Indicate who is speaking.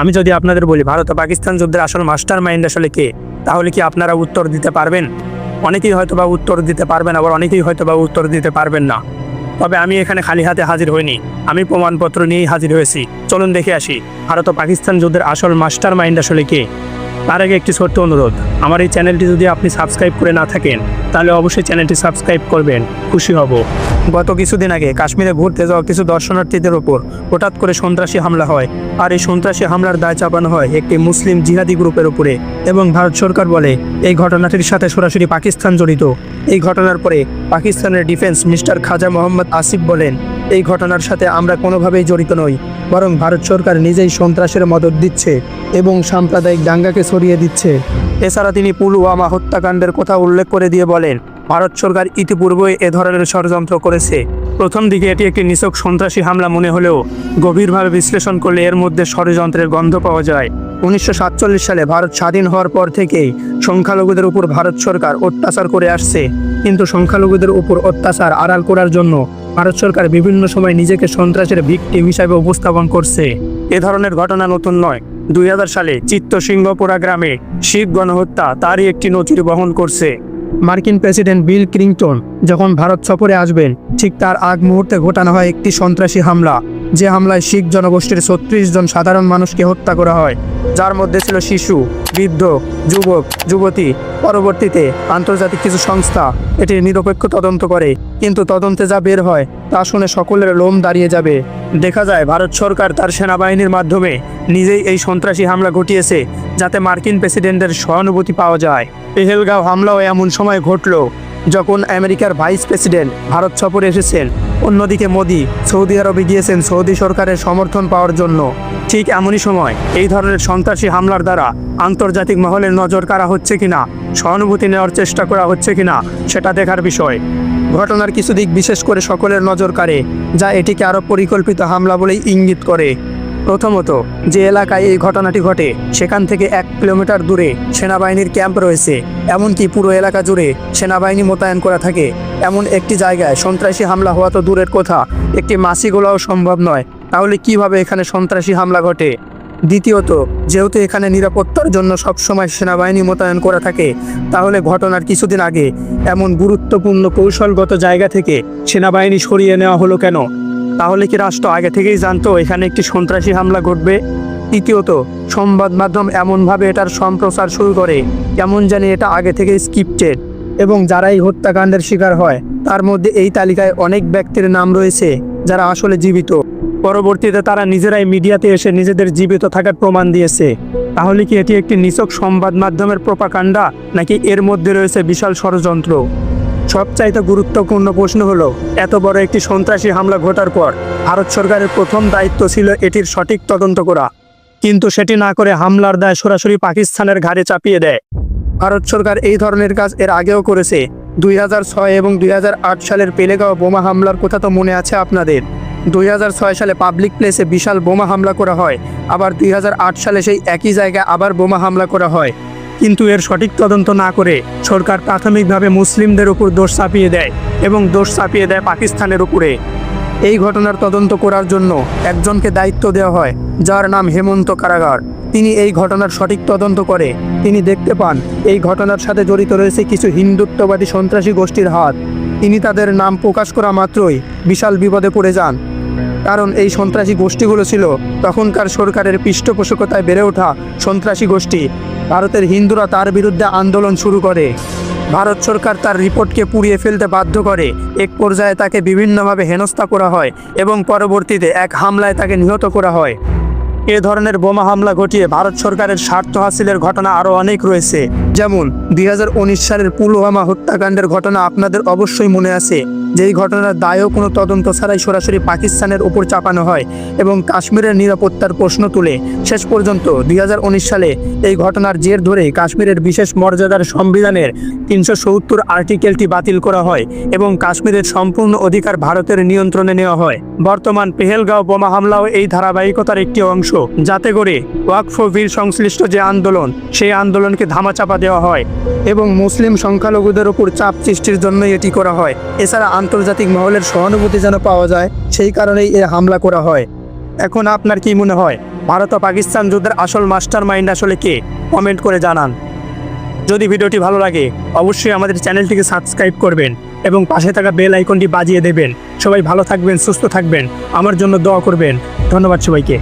Speaker 1: আমি যদি আপনাদের বলি, ভারত ও পাকিস্তান যুদ্ধের আসল মাস্টার মাইন্ড আসলে কে? তাহলে কি আপনারা উত্তর দিতে পারবেন? অনেকেই হয়তো বা উত্তর দিতে পারবেন, আবার অনেকেই হয়তো বা উত্তর দিতে পারবেন না। তবে আমি এখানে খালি হাতে হাজির হইনি। আমি প্রমাণপত্র নিয়েই হাজির হয়েছি। চলুন দেখে আসি, ভারত ও পাকিস্তান যুদ্ধের আসল মাস্টার মাইন্ড আসলে কে? তার আগে একটি ছোট্ট অনুরোধ, আমার এই চ্যানেলটি যদি আপনি সাবস্ক্রাইব করে না থাকেন, তাহলে অবশ্যই চ্যানেলটি সাবস্ক্রাইব করবেন। খুশি হব। গত কিছুদিন আগে কাশ্মীরে ঘুরতে যাওয়া কিছু দর্শনার্থীদের ওপর হঠাৎ করে সন্ত্রাসী হামলা হয়। আর এই সন্ত্রাসী হামলার দায় চাপানো হয় একটি মুসলিম জিহাদি গ্রুপের উপরে এবং ভারত সরকার বলে এই ঘটনাটির সাথে সরাসরি পাকিস্তান জড়িত। এই ঘটনার পরে পাকিস্তানের ডিফেন্স মিস্টার খাজা মোহাম্মদ আসিফ বলেন, এই ঘটনার সাথে আমরা কোনোভাবেই জড়িত নই, বরং ভারত সরকার নিজেই সন্ত্রাসের মদত দিচ্ছে। এবং সাম্প্রদায়িক দাঙ্গাকে ছড়িয়ে দিচ্ছে। এছাড়া তিনি পুলওয়ামা হত্যাকাণ্ডের কথা উল্লেখ করে দিয়ে বলেন, ভারত সরকার ইতিপূর্বে এ ধরনের ষড়যন্ত্র করেছে। প্রথম দিকে এটি একটি নিছক সন্ত্রাসী হামলা মনে হলেও গভীরভাবে বিশ্লেষণ করলে এর মধ্যে ষড়যন্ত্রের গন্ধ পাওয়া যায়। উনিশশো সাতচল্লিশ সালে ভারত স্বাধীন হওয়ার পর থেকেই সংখ্যালঘুদের উপর ভারত সরকার অত্যাচার করে আসছে। কিন্তু সংখ্যালঘুদের উপর অত্যাচার আড়াল করার জন্য ভারত সরকার বিভিন্ন সময় নিজেকে সন্ত্রাসের ভিকটিম হিসাবে উপস্থাপন করছে। এ ধরনের ঘটনা নতুন নয়। দুই সালে চিত্ত চিত্তসিংহপুরা গ্রামে শিখ গণহত্যা তারই একটি নথির বহন করছে। মার্কিন প্রেসিডেন্ট বিল ক্লিংটন যখন ভারত সফরে আসবেন, ঠিক তার আগ মুহূর্তে ঘটানো হয় একটি সন্ত্রাসী হামলা। যে হামলায় শিখ জনগোষ্ঠীর ছত্রিশ জন সাধারণ মানুষকে হত্যা করা হয়। যার মধ্যে ছিল শিশু, বৃদ্ধ, যুবক, যুবতী। পরবর্তীতে আন্তর্জাতিক কিছু সংস্থা এটির নিরপেক্ষ তদন্ত করে। কিন্তু তদন্তে যা বের হয় তা শুনে সকলের লোম দাঁড়িয়ে যাবে। দেখা যায়, ভারত সরকার তার সেনাবাহিনীর মাধ্যমে নিজেই এই সন্ত্রাসী হামলা ঘটিয়েছে, যাতে মার্কিন প্রেসিডেন্টের সহানুভূতি পাওয়া যায়। পেহেলগাঁও হামলাও এমন সময় ঘটল যখন আমেরিকার ভাইস প্রেসিডেন্ট ভারত সফরে এসেছেন। অন্যদিকে মোদি সৌদি আরবে গিয়েছেন সৌদি সরকারের সমর্থন পাওয়ার জন্য। ঠিক এমনই সময় এই ধরনের সন্ত্রাসী হামলার দ্বারা আন্তর্জাতিক মহলের নজর কাড়া হচ্ছে কিনা, সহানুভূতি নেওয়ার চেষ্টা করা হচ্ছে কিনা, সেটা দেখার বিষয়। ঘটনার কিছু দিক বিশেষ করে সকলের নজর কাড়ে, যা এটিকে আরও পরিকল্পিত হামলা বলেই ইঙ্গিত করে। প্রথমত, যে এলাকায় এই ঘটনাটি ঘটে, সেখান থেকে এক কিলোমিটার দূরে সেনাবাহিনীর ক্যাম্প রয়েছে। এমনকি পুরো এলাকা জুড়ে সেনাবাহিনী মোতায়েন করা থাকে। এমন একটি জায়গায় সন্ত্রাসী হামলা হওয়া তো দূরের কথা, একটি মাসি গোলাও সম্ভব নয়। তাহলে কীভাবে এখানে সন্ত্রাসী হামলা ঘটে? দ্বিতীয়ত, যেহেতু এখানে নিরাপত্তার জন্য সবসময় সেনাবাহিনী মোতায়েন করা থাকে, তাহলে ঘটনার কিছুদিন আগে এমন গুরুত্বপূর্ণ কৌশলগত জায়গা থেকে সেনাবাহিনী সরিয়ে নেওয়া হলো কেন? তাহলে কি রাষ্ট্র আগে থেকেই জানতো এখানে একটি সন্ত্রাসী হামলা ঘটবে? তৃতীয়ত, সংবাদ মাধ্যম এমনভাবে এটার সম্প্রচার শুরু করে, কেমন জানি এটা আগে থেকেই স্ক্রিপ্টেড এবং যারাই হত্যাকাণ্ডের শিকার হয়, তার মধ্যে এই তালিকায় অনেক ব্যক্তির নাম রয়েছে, যারা আসলে জীবিত। পরবর্তীতে তারা নিজেরাই মিডিয়াতে এসে নিজেদের জীবিত থাকার প্রমাণ দিয়েছে। তাহলে কি এটি একটি নিছক সংবাদ মাধ্যমের প্রপাকাণ্ডা, নাকি এর মধ্যে রয়েছে বিশাল ষড়যন্ত্র? সবচাইতে গুরুত্বপূর্ণ প্রশ্ন হলো, এত বড় একটি সন্ত্রাসী হামলা ঘটার পর ভারত সরকারের প্রথম দায়িত্ব ছিল এটির সঠিক তদন্ত করা। কিন্তু সেটি না করে হামলার দায় সরাসরি পাকিস্তানের ঘাড়ে চাপিয়ে দেয়। ভারত সরকার এই ধরনের কাজ এর আগেও করেছে। দুই এবং দুই হাজার আট সালের পেলেগাঁও বোমা হামলার কথা তো মনে আছে আপনাদের। দুই হাজার ছয় সালে পাবলিক প্লেসে বিশাল বোমা হামলা করা হয়। আবার দুই হাজার আট সালে সেই একই জায়গায় আবার বোমা হামলা করা হয়। কিন্তু এর সঠিক তদন্ত না করে সরকার প্রাথমিকভাবে মুসলিমদের উপর দোষ চাপিয়ে দেয় এবং দোষ চাপিয়ে দেয় পাকিস্তানের উপরে। এই ঘটনার তদন্ত করার জন্য একজনকে দায়িত্ব দেওয়া হয়, যার নাম হেমন্ত কারাগার। তিনি এই ঘটনার সঠিক তদন্ত করে। তিনি দেখতে পান, এই ঘটনার সাথে জড়িত রয়েছে কিছু হিন্দুত্ববাদী সন্ত্রাসী গোষ্ঠীর হাত। তিনি তাদের নাম প্রকাশ করা মাত্রই বিশাল বিপদে পড়ে যান। কারণ এই সন্ত্রাসী গোষ্ঠীগুলো ছিল তখনকার সরকারের পৃষ্ঠপোষকতায় বেড়ে ওঠা সন্ত্রাসী গোষ্ঠী। ভারতের হিন্দুরা তার বিরুদ্ধে আন্দোলন শুরু করে। ভারত সরকার তার রিপোর্টকে পুড়িয়ে ফেলতে বাধ্য করে। এক পর্যায়ে তাকে বিভিন্নভাবে হেনস্থা করা হয় এবং পরবর্তীতে এক হামলায় তাকে নিহত করা হয়। এ ধরনের বোমা হামলা ঘটিয়ে ভারত সরকারের স্বার্থ হাসিলের ঘটনা আরও অনেক রয়েছে। যেমন, দুই হাজার উনিশ সালের পুলওয়ামা হত্যাকাণ্ডের ঘটনা আপনাদের অবশ্যই মনে আছে। যেই ঘটনার দায়ও কোনো তদন্ত ছাড়াই সরাসরি পাকিস্তানের উপর চাপানো হয় এবং কাশ্মীরের নিরাপত্তার প্রশ্ন তুলে। শেষ পর্যন্ত দু হাজার উনিশ সালে এই ঘটনার জের ধরে কাশ্মীরের বিশেষ মর্যাদার সংবিধানের তিনশো সত্তর আর্টিকেলটি বাতিল করা হয় এবং কাশ্মীরের সম্পূর্ণ অধিকার ভারতের নিয়ন্ত্রণে নেওয়া হয়। বর্তমান পেহেলগাঁও বোমা হামলাও এই ধারাবাহিকতার একটি অংশ। যাতে করে ওয়াকফ বীর সংশ্লিষ্ট যে আন্দোলন, সেই আন্দোলনকে ধামাচাপা দেওয়া হয় এবং মুসলিম সংখ্যালঘুদের উপর চাপ সৃষ্টির জন্যই এটি করা হয়। এছাড়া আন্তর্জাতিক মহলের সহানুভূতি যেন পাওয়া যায়, সেই কারণেই এ হামলা করা হয়। এখন আপনার কি মনে হয়, ভারত ও পাকিস্তান যুদ্ধের আসল মাস্টার মাইন্ড আসলে কে? কমেন্ট করে জানান। যদি ভিডিওটি ভালো লাগে, অবশ্যই আমাদের চ্যানেলটিকে সাবস্ক্রাইব করবেন এবং পাশে থাকা বেল আইকনটি বাজিয়ে দেবেন। সবাই ভালো থাকবেন, সুস্থ থাকবেন। আমার জন্য দোয়া করবেন। ধন্যবাদ সবাইকে।